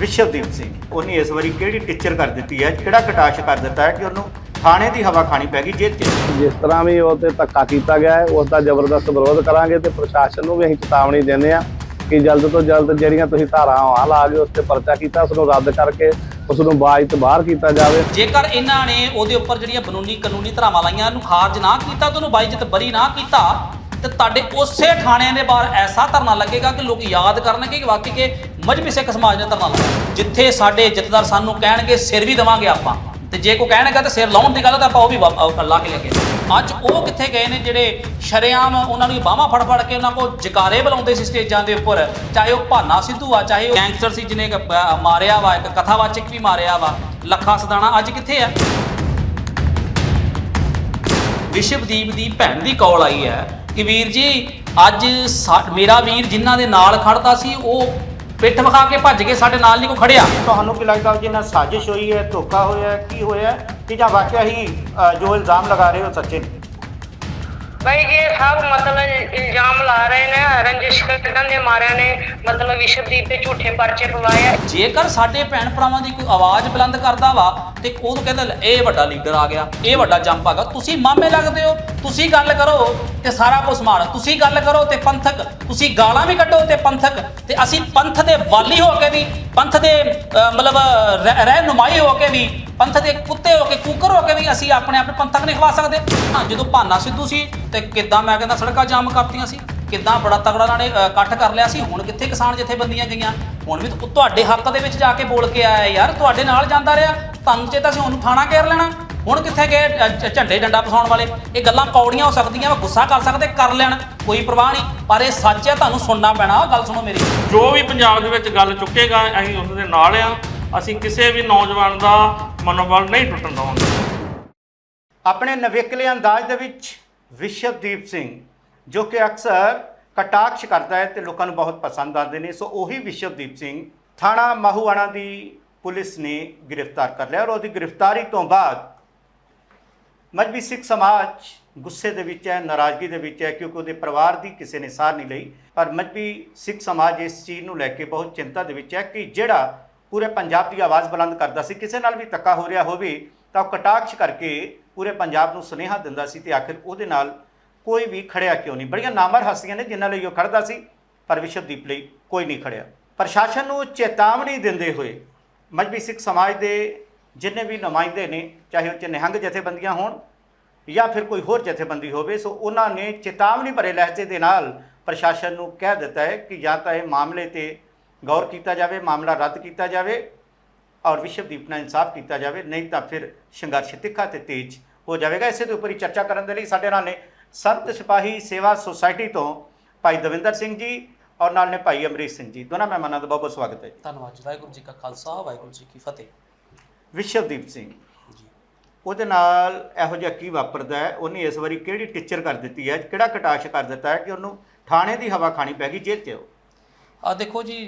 ਵਿਸ਼ਵਦੀਪ ਸਿੰਘ। ਉਹਨੇ ਇਸ ਵਾਰੀ ਕਿਹੜੀ ਟੀਚਰ ਕਰ ਦਿੱਤੀ ਹੈ? ਕਿਹੜਾ ਕਟਾਸ਼ ਕਰ ਦਿੱਤਾ ਹੈ ਕਿ ਉਹਨੂੰ ਥਾਣੇ ਦੀ ਹਵਾ ਖਾਣੀ ਪੈ ਗਈ ਜੇਲ੍ਹ 'ਚ? ਜਿਸ ਤਰ੍ਹਾਂ ਵੀ ਉਹ ਤੇ ਧੱਕਾ ਕੀਤਾ ਗਿਆ ਹੈ ਉਸ ਦਾ ਜ਼ਬਰਦਸਤ ਵਿਰੋਧ ਕਰਾਂਗੇ ਤੇ ਪ੍ਰਸ਼ਾਸਨ ਨੂੰ ਵੀ ਅਸੀਂ ਚੇਤਾਵਨੀ ਦਿੰਦੇ ਆ ਕਿ ਜਲਦ ਤੋਂ ਜਲਦ ਜਿਹੜੀਆਂ ਤੁਸੀਂ ਧਾਰਾਵਾਂ ਲਾ ਕੇ ਉਸ ਤੇ ਪਰਚਾ ਕੀਤਾ ਉਸ ਨੂੰ ਰੱਦ ਕਰਕੇ ਉਸ ਨੂੰ ਬਾਜ ਤੋਂ ਬਾਹਰ ਕੀਤਾ ਜਾਵੇ। ਜੇਕਰ ਇਹਨਾਂ ਨੇ ਉਹਦੇ ਉੱਪਰ ਜਿਹੜੀਆਂ ਕਾਨੂੰਨੀ ਕਾਨੂੰਨੀ ਧਾਰਾਵਾਂ ਲਾਈਆਂ ਉਹਨੂੰ ਖਾਰਜ ਨਾ ਕੀਤਾ ਤੇ ਉਹਨੂੰ ਬਾਈਜਤ ਬਰੀ ਨਾ ਕੀਤਾ ਤੇ ਤੁਹਾਡੇ ਉਸੇ ਥਾਣਿਆਂ ਦੇ ਬਾਹਰ ਐਸਾ ਧਰਨਾ ਲੱਗੇਗਾ ਕਿ ਲੋਕ ਯਾਦ ਕਰਨਗੇ ਕਿ ਵਾਕਈ ਕਿ ਮਜਬੀ ਸਿੱਖ ਸਮਾਜ ਨੇ ਧਰਨਾ ਲਾਇਆ। ਜਿੱਥੇ ਸਾਡੇ ਜਥੇਦਾਰ ਸਾਨੂੰ ਕਹਿਣਗੇ, ਸਿਰ ਵੀ ਦੇਵਾਂਗੇ ਆਪਾਂ। ਤੇ ਜੇ ਕੋਈ ਕਹਿਣਗਾ ਤਾਂ ਸਿਰ ਲਾਉਣ ਦੀ ਗੱਲ ਤਾਂ ਆਪਾਂ ਉਹ ਵੀ ਲਾ ਕੇ ਲੱਗੇ ਅੱਜ ਉਹ ਕਿੱਥੇ ਗਏ ਨੇ ਜਿਹੜੇ ਸ਼ਰੇਆਮ ਉਹਨਾਂ ਨੂੰ ਬਾਹਾਂ ਫੜ ਫੜ ਕੇ ਉਹਨਾਂ ਕੋਲ ਜਕਾਰੇ ਬੁਲਾਉਂਦੇ ਸੀ ਸਟੇਜਾਂ ਦੇ ਉੱਪਰ। ਚਾਹੇ ਉਹ ਭਾਨਾ ਸਿੱਧੂ ਆ, ਚਾਹੇ ਉਹ ਗੈਂਗਸਟਰ ਸੀ ਜਿਹਨੇ ਮਾਰਿਆ ਵਾ, ਇੱਕ ਕਥਾਵਾਚਕ ਵੀ ਮਾਰਿਆ ਵਾ। ਲੱਖਾ ਸਦਾਣਾ ਅੱਜ ਕਿੱਥੇ ਆ? ਵਿਸ਼ਵਦੀਪ ਦੀ ਭੈਣ ਦੀ ਕਾਲ ਆਈ ਹੈ। ਕਿ ਵੀਰ ਜੀ ਅੱਜ ਮੇਰਾ ਵੀਰ ਜਿਨ੍ਹਾਂ ਦੇ ਨਾਲ ਖੜਦਾ ਸੀ ਉਹ ਪਿੱਠ ਵਿਖਾ ਕੇ ਭੱਜ ਕੇ ਸਾਡੇ ਨਾਲ ਨਹੀਂ ਕੋ ਖੜਿਆ ਤੁਹਾਨੂੰ ਕੀ ਲੱਗਦਾ ਕਿ ਨਾ ਸਾਜ਼ਿਸ਼ ਹੋਈ ਹੈ ਧੋਖਾ ਹੋਇਆ ਹੈ, ਕੀ ਹੋਇਆ ਕਿ ਜਾਂ ਵਾਕਿਆ ਹੀ ਜੋ ਇਲਜ਼ਾਮ ਲਗਾ ਰਹੇ ਹੋ ਸੱਚੇ ਨੇ? ਭਾਈ ਜੀ ਇਹ ਸਭ ਮਤਲਬ ਇਲਜ਼ਾਮ ਲਾ ਰਹੇ ਨੇ ਰੰਜਿਸ਼ ਕਰਨ ਦੇ ਮਾਰਿਆਂ ਨੇ ਮਤਲਬ ਵਿਸ਼ਵਦੀਪ ਤੇ ਝੂਠੇ ਪਰਚੇ ਪਵਾਏ ਆ। ਜੇਕਰ ਸਾਡੇ ਭੈਣ ਭਰਾਵਾਂ ਦੀ ਕੋਈ ਆਵਾਜ਼ ਬੁਲੰਦ ਕਰਦਾ ਵਾ ਤੇ ਉਹਨੂੰ ਕਹਿੰਦਾ ਇਹ ਵੱਡਾ ਲੀਡਰ ਆ ਗਿਆ ਇਹ ਵੱਡਾ ਜੰਪ ਆ ਗਿਆ ਤੁਸੀਂ ਮਾਮੇ ਲੱਗਦੇ ਹੋ ਤੁਸੀਂ ਗੱਲ ਕਰੋ ਤੇ ਸਾਰਾ ਕੁਝ ਸਮਾਨ ਤੁਸੀਂ ਗੱਲ ਕਰੋ ਤੇ ਪੰਥਕ। ਤੁਸੀਂ ਗਾਲਾਂ ਵੀ ਕੱਢੋ ਤੇ ਪੰਥਕ। ਤੇ ਅਸੀਂ ਪੰਥ ਦੇ ਵਾਲੀ ਹੋ ਕੇ ਵੀ, ਪੰਥ ਦੇ ਮਤਲਬ, ਰਹਿ- ਰਹਿਨੁਮਾਈ ਹੋ ਕੇ ਵੀ, ਪੰਥ ਦੇ ਕੁੱਤੇ ਹੋ ਕੇ, ਕੂਕਰ ਹੋ ਕੇ ਵੀ ਅਸੀਂ ਆਪਣੇ ਆਪ ਪੰਥਕ ਨਹੀਂ ਖਵਾ ਸਕਦੇ। ਹਾਂ, ਜਦੋਂ ਭਾਨਾ ਸਿੱਧੂ ਸੀ ਤੇ ਕਿੱਦਾਂ ਮੈਂ ਕਹਿੰਦਾ ਸੜਕਾਂ ਜਾਮ ਕਰਤੀਆਂ ਸੀ, ਕਿੱਦਾਂ ਬੜਾ ਤਗੜਾ ਉਹਨਾਂ ਨੇ ਇਕੱਠ ਕਰ ਲਿਆ ਸੀ, ਹੁਣ ਕਿੱਥੇ ਕਿਸਾਨ ਜਥੇਬੰਦੀਆਂ ਗਈਆਂ? ਹੁਣ ਵੀ ਤੁਹਾਡੇ ਹੱਕ ਦੇ ਵਿੱਚ ਜਾ ਕੇ ਬੋਲ ਕੇ ਆਇਆ ਯਾਰ, ਤੁਹਾਡੇ ਨਾਲ ਜਾਂਦਾ ਰਿਹਾ। ਤੁਹਾਨੂੰ ਚੇਤਾ ਸੀ ਉਹਨੂੰ ਥਾਣਾ ਘੇਰ ਲੈਣਾ। ਹੁਣ ਕਿੱਥੇ ਗਏ ਅ, ਝ- ਝੰਡੇ ਡੰਡਾ ਪਸਾਉਣ ਵਾਲੇ? ਇਹ ਗੱਲਾਂ ਕੌੜੀਆਂ ਹੋ ਸਕਦੀਆਂ ਵਾ ਗੁੱਸਾ ਕਰ ਸਕਦੇ ਕਰ ਲੈਣ ਕੋਈ ਪਰਵਾਹ ਨਹੀਂ। ਪਰ ਇਹ ਸੱਚ ਹੈ ਤੁਹਾਨੂੰ ਸੁਣਨਾ ਪੈਣਾ ਗੱਲ ਸੁਣੋ ਮੇਰੀ। ਜੋ ਵੀ ਪੰਜਾਬ ਦੇ ਵਿੱਚ ਗੱਲ ਚੁੱਕੇਗਾ ਅਸੀਂ ਉਹਨਾਂ ਦੇ ਨਾਲ ਆ। ਅਸੀਂ ਕਿਸੇ ਵੀ ਨੌਜਵਾਨ ਦਾ ਮਨੋਬਲ ਨਹੀਂ ਟੁੱਟਣ ਦੇਵਾਂਗੇ। ਆਪਣੇ ਨਵੇਕਲੇ ਅੰਦਾਜ਼ ਦੇ ਵਿੱਚ ਵਿਸ਼ਵਦੀਪ ਸਿੰਘ ਜੋ ਕਿ ਅਕਸਰ ਕਟਾਕਸ਼ ਕਰਦਾ ਹੈ ਤੇ ਲੋਕਾਂ ਨੂੰ ਬਹੁਤ ਪਸੰਦ ਆਉਂਦੇ ਨੇ ਸੋ ਉਹੀ ਵਿਸ਼ਵਦੀਪ ਸਿੰਘ ਥਾਣਾ ਮਾਹੂਆਣਾ ਦੀ ਪੁਲਿਸ ਨੇ ਗ੍ਰਿਫਤਾਰ ਕਰ ਲਿਆ ਔਰ ਉਹਦੀ ਗ੍ਰਿਫਤਾਰੀ ਤੋਂ ਬਾਅਦ ਮਜਬੀ ਸਿੱਖ ਸਮਾਜ ਗੁੱਸੇ ਦੇ ਵਿੱਚ ਹੈ, ਨਾਰਾਜ਼ਗੀ ਦੇ ਵਿੱਚ ਹੈ, ਕਿਉਂਕਿ ਉਹਦੇ ਪਰਿਵਾਰ ਦੀ ਕਿਸੇ ਨੇ ਸਾਰ ਨਹੀਂ ਲਈ। ਪਰ ਮਜਬੀ ਸਿੱਖ ਸਮਾਜ ਇਸ ਚੀਜ਼ ਨੂੰ ਲੈ ਕੇ ਬਹੁਤ ਚਿੰਤਾ ਦੇ ਵਿੱਚ ਹੈ ਕਿ ਜਿਹੜਾ ਪੂਰੇ ਪੰਜਾਬ ਦੀ ਆਵਾਜ਼ ਬੁਲੰਦ ਕਰਦਾ ਸੀ, ਕਿਸੇ ਨਾਲ ਵੀ ਧੱਕਾ ਹੋ ਰਿਹਾ ਹੋਵੇ, ਤਾਂ ਉਹ ਕਟਾਕਸ਼ ਕਰਕੇ ਪੂਰੇ ਪੰਜਾਬ ਨੂੰ ਸੁਨੇਹਾ ਦਿੰਦਾ ਸੀ ਤੇ ਆਖਿਰ ਉਹਦੇ ਨਾਲ ਕੋਈ ਵੀ ਖੜਿਆ ਕਿਉਂ ਨਹੀਂ? ਬੜੀਆਂ ਨਾਮਰ ਹਸਤੀਆਂ ਨੇ ਜਿਨ੍ਹਾਂ ਲਈ ਉਹ ਖੜਦਾ ਸੀ, ਪਰ ਵਿਸ਼ਵਦੀਪ ਲਈ ਕੋਈ ਨਹੀਂ ਖੜਿਆ। ਪ੍ਰਸ਼ਾਸਨ ਨੂੰ ਚੇਤਾਵਨੀ ਦਿੰਦੇ ਹੋਏ ਮਜਬੀ ਸਿੱਖ ਸਮਾਜ ਦੇ ਜਿੰਨੇ ਵੀ ਨੁਮਾਇੰਦੇ ਨੇ, ਚਾਹੇ ਉਹ 'ਚ ਨਿਹੰਗ ਜਥੇਬੰਦੀਆਂ ਹੋਣ ਜਾਂ ਫਿਰ ਕੋਈ ਹੋਰ ਜਥੇਬੰਦੀ ਹੋਵੇ, ਸੋ ਉਹਨਾਂ ਨੇ ਚੇਤਾਵਨੀ ਭਰੇ ਲਹਿਜੇ ਦੇ ਨਾਲ ਪ੍ਰਸ਼ਾਸਨ ਨੂੰ ਕਹਿ ਦਿੱਤਾ ਹੈ ਕਿ ਜਾਂ ਤਾਂ ਇਹ ਮਾਮਲੇ ਤੇ ਗੌਰ ਕੀਤਾ ਜਾਵੇ, ਮਾਮਲਾ ਰੱਦ ਕੀਤਾ ਜਾਵੇ ਔਰ ਵਿਸ਼ਵਦੀਪ ਨਾਲ ਇਨਸਾਫ ਕੀਤਾ ਜਾਵੇ, ਨਹੀਂ ਤਾਂ ਫਿਰ ਸੰਘਰਸ਼ ਤਿੱਖਾ ਤੇ ਤੇਜ਼ ਹੋ ਜਾਵੇਗਾ। ਇਸੇ ਦੇ ਉੱਪਰ ਹੀ ਚਰਚਾ ਕਰਨ ਦੇ ਲਈ ਸਾਡੇ ਨਾਲ ਨੇ ਸੰਤ ਸਿਪਾਹੀ ਸੇਵਾ ਸੁਸਾਇਟੀ ਤੋਂ ਭਾਈ ਦਵਿੰਦਰ ਸਿੰਘ ਜੀ ਔਰ ਨਾਲ ਨੇ ਭਾਈ ਅਮਰੀਤ ਸਿੰਘ ਜੀ। ਦੋਨਾਂ ਮਹਿਮਾਨਾਂ ਦਾ ਬਹੁਤ ਬਹੁਤ ਸਵਾਗਤ ਹੈ ਧੰਨਵਾਦ ਜੀ। ਵਾਹਿਗੁਰੂ ਜੀ ਕਾ ਖਾਲਸਾ, ਵਾਹਿਗੁਰੂ ਜੀ ਕੀ ਫਤਿਹ। ਵਿਸ਼ਵਦੀਪ ਸਿੰਘ। ਉਹਦੇ ਨਾਲ ਇਹੋ ਜਿਹਾ ਕੀ ਵਾਪਰਦਾ ਹੈ? ਉਹਨੇ ਇਸ ਵਾਰੀ ਕਿਹੜੀ ਟੀਚਰ ਕਰ ਦਿੱਤੀ ਹੈ? ਕਿਹੜਾ ਕਟਾਸ਼ ਕਰ ਦਿੱਤਾ ਹੈ ਕਿ ਉਹਨੂੰ ਥਾਣੇ ਦੀ ਹਵਾ ਖਾਣੀ ਪੈ ਗਈ ਜੇਲ੍ਹ 'ਚ? ਆ ਦੇਖੋ ਜੀ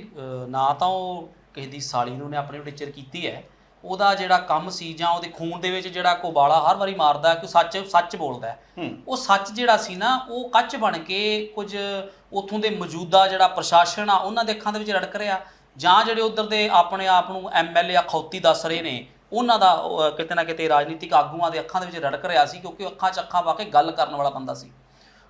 ਨਾ ਤਾਂ ਉਹ ਕਿਸੇ ਦੀ ਸਾਲੀ ਨੂੰ ਨੇ ਆਪਣੇ ਟੀਚਰ ਕੀਤੀ ਹੈ। ਉਹਦਾ ਜਿਹੜਾ ਕੰਮ ਸੀ ਜਾਂ ਉਹਦੇ ਖੂਨ ਦੇ ਵਿੱਚ ਜਿਹੜਾ ਕੋਬਾਲਾ ਹਰ ਵਾਰੀ ਮਾਰਦਾ ਕਿ ਸੱਚ ਸੱਚ ਬੋਲਦਾ ਉਹ ਸੱਚ ਜਿਹੜਾ ਸੀ ਨਾ ਉਹ ਕੱਚ ਬਣ ਕੇ ਕੁਝ ਉਥੋਂ ਦੇ ਮੌਜੂਦਾ ਜਿਹੜਾ ਪ੍ਰਸ਼ਾਸਨ ਆ ਉਹਨਾਂ ਦੇ ਅੱਖਾਂ ਦੇ ਵਿੱਚ ਰੜਕ ਰਿਹਾ। ਜਾਂ ਜਿਹੜੇ ਉਧਰ ਦੇ ਆਪਣੇ ਆਪ ਨੂੰ ਐਮਐਲਏ ਅਖੌਤੀ ਦੱਸ ਰਹੇ ਨੇ, ਉਹਨਾਂ ਦਾ ਕਿਤੇ ਨਾ ਕਿਤੇ ਰਾਜਨੀਤਿਕ ਆਗੂਆਂ ਦੇ ਅੱਖਾਂ ਦੇ ਵਿੱਚ ਰੜਕ ਰਿਹਾ ਸੀ ਕਿਉਂਕਿ ਅੱਖਾਂ 'ਚ ਅੱਖਾਂ ਪਾ ਕੇ ਗੱਲ ਕਰਨ ਵਾਲਾ ਬੰਦਾ ਸੀ।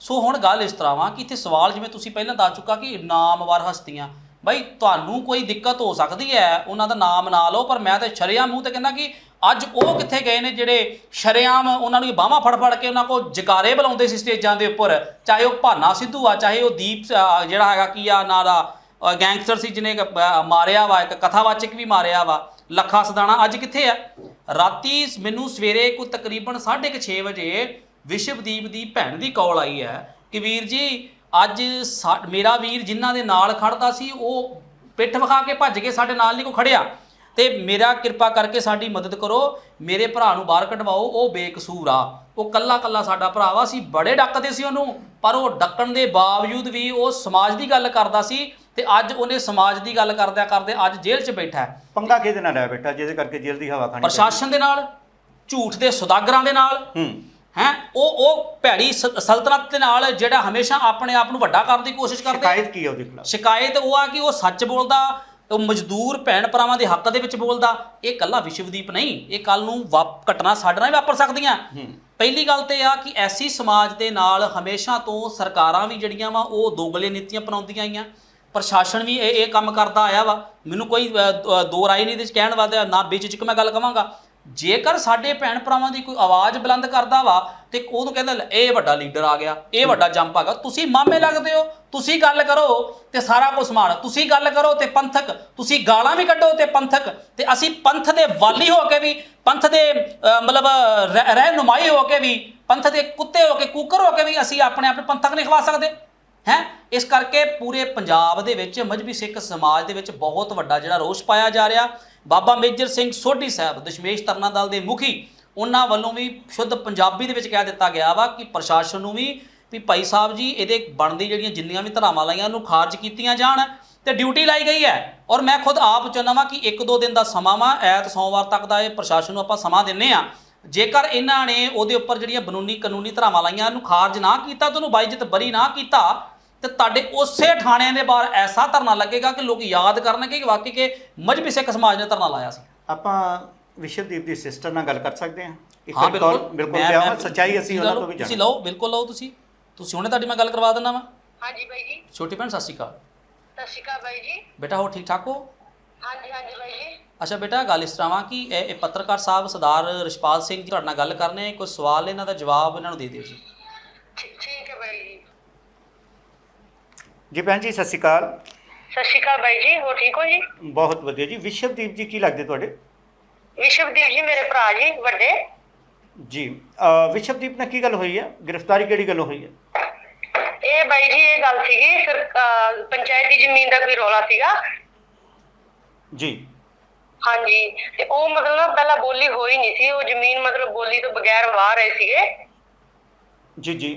ਸੋ ਹੁਣ ਗੱਲ ਇਸ ਤਰ੍ਹਾਂ ਵਾ ਕਿ ਇੱਥੇ ਸਵਾਲ ਜਿਵੇਂ ਤੁਸੀਂ ਪਹਿਲਾਂ ਦੱਸ ਚੁੱਕਾ ਕਿ ਨਾਮਵਰ ਹਸਤੀਆਂ, ਬਈ ਤੁਹਾਨੂੰ ਕੋਈ ਦਿੱਕਤ ਹੋ ਸਕਦੀ ਹੈ, ਉਹਨਾਂ ਦਾ ਨਾਮ ਨਾ ਲਓ, ਪਰ ਮੈਂ ਤਾਂ ਸ਼ਰੇਆਮ ਮੂੰਹ ਤੇ ਕਹਿੰਦਾ ਕਿ ਅੱਜ ਉਹ ਕਿੱਥੇ ਗਏ ਨੇ ਜਿਹੜੇ ਸ਼ਰੇਆਮ ਉਹਨਾਂ ਨੂੰ ਬਾਹਾਂ ਫੜ ਫੜ ਕੇ ਉਹਨਾਂ ਕੋਲ ਜਕਾਰੇ ਬੁਲਾਉਂਦੇ ਸੀ ਸਟੇਜਾਂ ਦੇ ਉੱਪਰ, ਚਾਹੇ ਉਹ ਭਾਨਾ ਸਿੱਧੂ ਆ, ਚਾਹੇ ਉਹ ਦੀਪ ਜਿਹੜਾ ਹੈਗਾ ਕੀ ਆ, ਨਾਂ ਦਾ ਗੈਂਗਸਟਰ ਸੀ ਜਿਹਨੇ ਮਾਰਿਆ ਵਾ, ਇੱਕ ਕਥਾਵਾਚਕ ਵੀ ਮਾਰਿਆ ਵਾ। ਲੱਖਾ ਸਦਾਣਾ ਅੱਜ ਕਿੱਥੇ ਆ? ਰਾਤੀ ਮੈਨੂੰ ਸਵੇਰੇ ਕੋਈ ਤਕਰੀਬਨ 6:30 ਵਜੇ ਵਿਸ਼ਵਦੀਪ ਦੀ ਭੈਣ ਦੀ ਕਾਲ ਆਈ ਹੈ ਕਿ ਵੀਰ ਜੀ, ਅੱਜ ਸਾ- ਮੇਰਾ ਵੀਰ ਜਿਨ੍ਹਾਂ ਦੇ ਨਾਲ ਖੜਦਾ ਸੀ, ਉਹ ਪਿੱਠ ਵਿਖਾ ਕੇ ਭੱਜ ਕੇ ਸਾਡੇ ਨਾਲ ਨਹੀਂ ਕੋ ਖੜਿਆ ਤੇ ਮੇਰਾ ਕਿਰਪਾ ਕਰਕੇ ਸਾਡੀ ਮਦਦ ਕਰੋ, ਮੇਰੇ ਭਰਾ ਨੂੰ ਬਾਹਰ ਕਢਵਾਓ, ਉਹ ਬੇਕਸੂਰ ਆ। ਉਹ ਕੱਲਾ ਕੱਲਾ ਸਾਡਾ ਭਰਾ ਵਾ ਸੀ ਬੜੇ ਡੱਕਦੇ ਸੀ ਉਹਨੂੰ, ਪਰ ਉਹ ਡੱਕਣ ਦੇ ਬਾਵਜੂਦ ਵੀ ਉਹ ਸਮਾਜ ਦੀ ਗੱਲ ਕਰਦਾ ਸੀ ਤੇ ਅੱਜ ਉਹਨੇ ਸਮਾਜ ਦੀ ਗੱਲ ਕਰਦਿਆਂ ਕਰਦੇ ਅੱਜ ਜੇਲ੍ਹ 'ਚ ਬੈਠਾ ਹੈ। ਪੰਗਾ ਕਿਹਦੇ ਨਾਲ ਹੈ ਬੇਟਾ ਜਿਹਦੇ ਕਰਕੇ ਜੇਲ੍ਹ ਦੀ ਹਵਾ ਖਾਣੀ? ਪ੍ਰਸ਼ਾਸਨ ਦੇ ਨਾਲ ਝੂਠ ਦੇ ਸੁਦਾਗਰਾਂ ਦੇ ਨਾਲ ਹੂੰ। ਹੈ ਉਹ ਉਹ ਭੈੜੀ ਸ- ਸਲਤਨਤ ਦੇ ਨਾਲ ਜਿਹੜਾ ਹਮੇਸ਼ਾ ਆਪਣੇ ਆਪ ਨੂੰ ਵੱਡਾ ਕਰਨ ਦੀ ਕੋਸ਼ਿਸ਼ ਕਰਦੇ। ਆ। ਸ਼ਿਕਾਇਤ ਕੀ ਹੈ ਉਹਦੇ ਖਿਲਾਫ? ਸ਼ਿਕਾਇਤ ਉਹ ਆ ਕਿ ਉਹ ਸੱਚ ਬੋਲਦਾ ਉਹ ਮਜ਼ਦੂਰ ਭੈਣ ਭਰਾਵਾਂ ਦੇ ਹੱਕ ਦੇ ਵਿੱਚ ਬੋਲਦਾ। ਇਹ ਕੱਲਾ ਵਿਸ਼ਵਦੀਪ ਨਹੀਂ ਇਹ ਕੱਲ ਨੂੰ ਵਾਪ ਘਟਨਾ ਸਾਡੇ ਨਾਲ ਵੀ ਵਾਪਰ ਸਕਦੀਆਂ। ਪਹਿਲੀ ਗੱਲ ਤੇ ਆ ਕਿ ਐਸੀ ਸਮਾਜ ਦੇ ਨਾਲ ਹਮੇਸ਼ਾ ਤੋਂ ਸਰਕਾਰਾਂ ਵੀ ਜਿਹੜੀਆਂ ਵਾ ਉਹ ਦੋਗਲੇ ਨੀਤੀਆਂ ਅਪਣਾਉਂਦੀਆਂ ਆਈਆਂ। ਪ੍ਰਸ਼ਾਸਨ ਵੀ ਇਹ ਇਹ ਕੰਮ ਕਰਦਾ ਆਇਆ ਵਾ। ਮੈਨੂੰ ਕੋਈ ਦੋ ਰਾਏ ਨਹੀਂ ਦੇ ਕਹਿਣ ਵਾਸਤੇ, ਨਾ ਬੇਚਿਚਕ ਮੈਂ ਗੱਲ ਕਵਾਂਗਾ। ਜੇਕਰ ਸਾਡੇ ਭੈਣ ਭਰਾਵਾਂ ਦੀ ਕੋਈ ਆਵਾਜ਼ ਬੁਲੰਦ ਕਰਦਾ ਵਾ, ਤੇ ਉਹਨੂੰ ਕਹਿੰਦਾ ਇਹ ਵੱਡਾ ਲੀਡਰ ਆ ਗਿਆ, ਇਹ ਵੱਡਾ ਜੰਪ ਆ ਗਿਆ, ਤੁਸੀਂ ਮਾਮੇ ਲੱਗਦੇ ਹੋ, ਤੁਸੀਂ ਗੱਲ ਕਰੋ ਤੇ ਸਾਰਾ ਕੁਝ ਸਮਾਨ, ਤੁਸੀਂ ਗੱਲ ਕਰੋ ਤੇ ਪੰਥਕ, ਤੁਸੀਂ ਗਾਲਾਂ ਵੀ ਕੱਢੋ ਤੇ ਪੰਥਕ, ਤੇ ਅਸੀਂ ਪੰਥ ਦੇ ਵਾਲੀ ਹੋ ਕੇ ਵੀ, ਪੰਥ ਦੇ ਮਤਲਬ, ਰਹਿ- ਰਹਿਨੁਮਾਈ ਹੋ ਕੇ ਵੀ, ਪੰਥ ਦੇ ਕੁੱਤੇ ਹੋ ਕੇ, ਕੂਕਰ ਹੋ ਕੇ ਵੀ ਅਸੀਂ ਆਪਣੇ ਆਪ ਨੂੰ ਪੰਥਕ ਨਹੀਂ ਖਵਾ ਸਕਦੇ। ਹੈ? ਇਸ ਕਰਕੇ ਪੂਰੇ ਪੰਜਾਬ ਦੇ ਵਿੱਚ ਮਜਬੀ ਸਿੱਖ ਸਮਾਜ ਦੇ ਵਿੱਚ ਬਹੁਤ ਵੱਡਾ ਜਿਹੜਾ ਰੋਸ ਪਾਇਆ ਜਾ ਰਿਹਾ। ਬਾਬਾ ਮੇਜਰ ਸਿੰਘ ਸੋਢੀ ਸਾਹਿਬ, ਦਸ਼ਮੇਸ਼ ਤਰਨਾ ਦਲ ਦੇ ਮੁਖੀ, ਉਹਨਾਂ ਵੱਲੋਂ ਵੀ ਸ਼ੁੱਧ ਪੰਜਾਬੀ ਦੇ ਵਿੱਚ ਕਹਿ ਦਿੱਤਾ ਗਿਆ ਵਾ ਕਿ ਪ੍ਰਸ਼ਾਸਨ ਨੂੰ ਵੀ ਵੀ ਭਾਈ ਸਾਹਿਬ ਜੀ, ਇਹਦੇ ਬਣਦੀ ਜਿਹੜੀਆਂ ਜਿੰਨੀਆਂ ਵੀ ਧਰਾਵਾਂ ਲਾਈਆਂ, ਉਹਨੂੰ ਖਾਰਜ ਕੀਤੀਆਂ ਜਾਣ ਤੇ ਡਿਊਟੀ ਲਾਈ ਗਈ ਹੈ। ਔਰ ਮੈਂ ਖੁਦ ਆਪ ਚਾਹੁੰਦਾ ਵਾਂ ਕਿ ਇੱਕ ਦੋ ਦਿਨ ਦਾ ਸਮਾਂ ਵਾ, ਐਤ ਸੋਮਵਾਰ ਤੱਕ ਦਾ ਇਹ ਪ੍ਰਸ਼ਾਸਨ ਨੂੰ ਆਪਾਂ ਸਮਾਂ ਦਿੰਨੇ ਆ। ਜੇਕਰ ਇਹਨਾਂ ਨੇ ਉਹਦੇ ਉੱਪਰ ਜਿਹੜੀਆਂ ਕਾਨੂੰਨੀ ਕਾਨੂੰਨੀ ਧਰਾਵਾਂ ਲਾਈਆਂ, ਉਹਨੂੰ ਖਾਰਜ ਨਾ ਕੀਤਾ ਤੇ ਉਹਨੂੰ ਬਾਈਜਤ ਬਰੀ ਨਾ ਕੀਤਾ ਤੇ ਤੁਹਾਡੇ ਉਸੇ ਥਾਣੇ ਦੇ ਬਾਹਰ ਐਸਾ ਧਰਨਾ ਲੱਗੇਗਾ ਕਿ ਲੋਕ ਯਾਦ ਕਰਨਗੇ ਕਿ ਵਾਕਈ ਕਿ ਮਜਬੀ ਸਿੱਖ ਸਮਾਜ ਨੇ ਧਰਨਾ ਲਾਇਆ ਸੀ। ਆਪਾਂ ਵਿਸ਼ਵਦੀਪ ਦੀ ਸਿਸਟਰ ਨਾਲ ਗੱਲ ਕਰ ਸਕਦੇ ਹਾਂ। ਇੱਕ ਹਾਂ ਬਿਲਕੁਲ। ਬਿਲਕੁਲ ਸੱਚਾਈ ਅਸੀਂ ਉਹਨਾਂ ਤੋਂ ਵੀ ਤੁਸੀਂ ਜਾਣਾਂਗੇ ਲਓ ਬਿਲਕੁਲ ਲਓ ਤੁਸੀਂ। ਤੁਸੀਂ ਹੁਣੇ ਤੁਹਾਡੀ ਮੈਂ ਗੱਲ ਕਰਵਾ ਦਿੰਦਾ ਵਾ। ਹਾਂਜੀ ਬਾਈ ਜੀ। ਛੋਟੀ ਭੈਣ ਸਤਿ ਸ਼੍ਰੀ ਅਕਾਲ। ਸਤਿ ਸ਼੍ਰੀ ਅਕਾਲ ਬਾਈ ਜੀ। ਬੇਟਾ ਹੋ ਠੀਕ ਠਾਕ ਹੋ? ਹਾਂਜੀ ਹਾਂਜੀ ਬਾਈ ਜੀ। ਅੱਛਾ ਬੇਟਾ ਗੱਲ ਇਸ ਤਰ੍ਹਾਂ ਵਾ ਕਿ ਇਹ ਪੱਤਰਕਾਰ ਸਾਹਿਬ ਸਰਦਾਰ ਰਿਸ਼ਪਾਲ ਸਿੰਘ ਜੀ ਤੁਹਾਡੇ ਨਾਲ ਗੱਲ ਕਰਨੇ ਕੋਈ ਸਵਾਲ ਇਹਨਾਂ ਦਾ ਜਵਾਬ ਇਹਨਾਂ ਨੂੰ ਦੇ ਦਿਓ ਜੀ। ਠੀਕ ਜੀ ਭੈਣ ਜੀ ਸਤਿ ਸ਼੍ਰੀ ਅਕਾਲ। ਸਤਿ ਸ਼੍ਰੀ ਅਕਾਲ ਬਾਈ ਜੀ ਹੋ ਠੀਕ ਹੋ ਜੀ? ਬਹੁਤ ਵਧੀਆ ਜੀ। ਵਿਸ਼ਵਦੀਪ ਜੀ ਕੀ ਲੱਗਦੇ ਤੁਹਾਡੇ? ਵਿਸ਼ਵਦੀਪ ਜੀ ਮੇਰੇ ਭਰਾ ਜੀ ਵੱਡੇ। ਜੀ ਵਿਸ਼ਵਦੀਪ ਨਾਲ ਕੀ ਗੱਲ ਹੋਈ ਹੈ ਗ੍ਰਿਫਤਾਰੀ ਕਿਹੜੀ ਗੱਲ ਹੋਈ ਹੈ ਇਹ ਬਾਈ ਜੀ ਇਹ ਗੱਲ ਸੀਗੀ ਸਰ ਅਹ ਪੰਚਾਇਤੀ ਜ਼ਮੀਨ ਦਾ ਕੋਈ ਰੌਲਾ ਸੀਗਾ। ਜੀ। ਹਾਂਜੀ ਤੇ ਉਹ ਮਤਲਬ ਨਾ ਪਹਿਲਾਂ ਬੋਲੀ ਹੋਈ ਨਹੀਂ ਸੀ। ਉਹ ਜ਼ਮੀਨ ਮਤਲਬ ਬੋਲੀ ਤੋਂ ਬਗੈਰ ਵਾਹ ਰਹੇ ਸੀਗੇ। ਜੀ ਜੀ।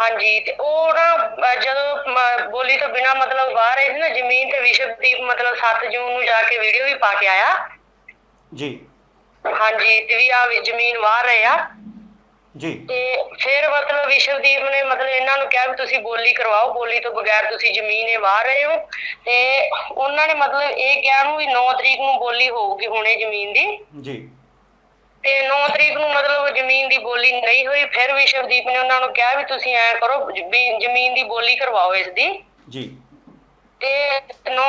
ਹਾਂਜੀ ਤੇ ਉਹ ਨਾ ਜਦੋਂ ਬੋਲੀ ਤੋਂ ਬਿਨਾ ਮਤਲਬ ਰਹੇ ਸੀ ਨਾ ਜ਼ਮੀਨ ਤੇ ਵਿਸ਼ਵਦੀਪ ਮਤਲਬ 7 ਜੂਨ ਨੂੰ ਜਾ ਕੇ ਵੀਡੀਓ ਵੀ ਪਾ ਕੇ ਆਇਆ। ਜੀ। ਹਾਂਜੀ ਤੇ ਵੀ ਆ ਜ਼ਮੀਨ ਵਾਹ ਰਹੇ ਆ। ਜੀ। ਤੇ ਫਿਰ ਮਤਲਬ ਵਿਸ਼ਵਦੀਪ ਨੇ ਮਤਲਬ ਇਹਨਾਂ ਨੂੰ ਕਿਹਾ ਵੀ ਤੁਸੀਂ ਬੋਲੀ ਕਰਵਾਓ ਬੋਲੀ ਤੋਂ ਬਗੈਰ ਤੁਸੀਂ ਜ਼ਮੀਨ ਇਹ ਵਾਹ ਰਹੇ ਹੋ। ਤੇ ਉਹਨਾਂ ਨੇ ਮਤਲਬ ਇਹ ਕਿਹਾ ਨੂੰ ਵੀ 9 ਤਰੀਕ ਨੂੰ ਬੋਲੀ ਹੋਊਗੀ ਹੁਣੇ ਜ਼ਮੀਨ ਦੀ। ਜੀ। ਤੇ 9 ਤਰੀਕ ਨੂੰ ਮਤਲਬ ਜ਼ਮੀਨ ਦੀ ਬੋਲੀ ਨਹੀਂ ਹੋਈ ਫਿਰ ਵਿਸ਼ਵਦੀਪ ਨੇ ਉਹਨਾਂ ਨੂੰ ਕਿਹਾ ਵੀ ਤੁਸੀਂ ਐ ਕਰੋ ਵੀ ਜ਼ਮੀਨ ਦੀ ਬੋਲੀ ਕਰਵਾਓ ਇਸ ਦੀ ਜੀ। ਤੇ 9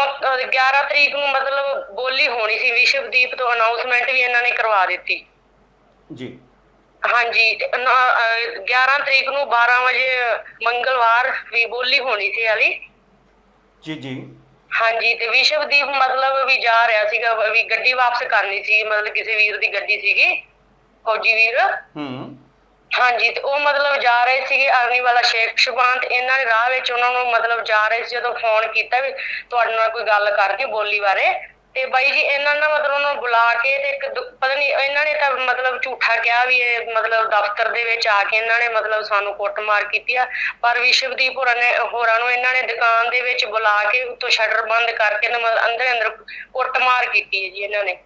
11 ਤਰੀਕ ਨੂੰ ਮਤਲਬ ਬੋਲੀ ਹੋਣੀ ਸੀ ਵਿਸ਼ਵਦੀਪ ਤੋਂ ਅਨਾਉਂਸਮੈਂਟ ਵੀ ਇਹਨਾਂ ਨੇ ਕਰਵਾ ਦਿੱਤੀ। ਜੀ। ਹਾਂਜੀ ਤੇ ਨਾ- ਅਹ 11 ਤਰੀਕ ਨੂੰ 12 ਵਜੇ ਮੰਗਲਵਾਰ ਵੀ ਬੋਲੀ ਹੋਣੀ ਸੀ ਵਾਲੀ। ਜੀ ਜੀ। ਹਾਂਜੀ ਤੇ ਵਿਸ਼ਵਦੀਪ ਮਤਲਬ ਵੀ ਜਾ ਰਿਹਾ ਸੀਗਾ ਵੀ ਗੱਡੀ ਵਾਪਸ ਕਰਨੀ ਸੀ ਮਤਲਬ ਕਿਸੇ ਵੀਰ ਦੀ ਗੱਡੀ ਸੀਗੀ ਫੌਜੀ ਵੀਰ। ਹੂੰ। ਹਾਂਜੀ ਤੇ ਉਹ ਮਤਲਬ ਜਾ ਰਹੇ ਸੀਗੇ ਆਰਮੀ ਵਾਲਾ ਸ਼ੇਖ ਸ਼ੁਬਾਨ ਤੇ ਇਹਨਾਂ ਨੇ ਰਾਹ ਵਿੱਚ ਉਹਨਾਂ ਨੂੰ ਮਤਲਬ ਜਾ ਰਹੇ ਸੀ ਜਦੋਂ ਫੋਨ ਕੀਤਾ ਵੀ ਤੁਹਾਡੇ ਨਾਲ ਕੋਈ ਗੱਲ ਕਰਨੀ ਬੋਲੀ ਬਾਰੇ। ਤੇ ਬਾਈ ਜੀ ਇਹਨਾਂ ਨੇ ਮਤਲਬ ਉਹਨਾਂ ਬੁਲਾ ਕੇ ਤੇ ਇੱਕ ਦੁ- ਪਤਾ ਨਹੀਂ ਇਹਨਾਂ ਨੇ ਤਾਂ ਮਤਲਬ ਝੂਠਾ ਕਿਹਾ ਵੀ ਇਹ ਮਤਲਬ ਦਫ਼ਤਰ ਦੇ ਵਿੱਚ ਆ ਕੇ ਇਹਨਾਂ ਨੇ ਮਤਲਬ ਸਾਨੂੰ ਕੁੱਟਮਾਰ ਕੀਤੀ ਆ। ਪਰ ਵਿਸ਼ਵਦੀਪ ਹੋਰਾਂ ਨੇ ਹੋਰਾਂ ਨੂੰ ਇਹਨਾਂ ਨੇ ਦੁਕਾਨ ਦੇ ਵਿੱਚ ਬੁਲਾ ਕੇ ਉੱਤੋਂ ਸ਼ਟਰ ਬੰਦ ਕਰਕੇ ਨਾ ਮਤਲਬ ਅੰਦਰ ਅੰਦਰ ਕੁੱਟਮਾਰ ਕੀਤੀ ਹੈ ਜੀ ਇਹਨਾਂ ਨੇ।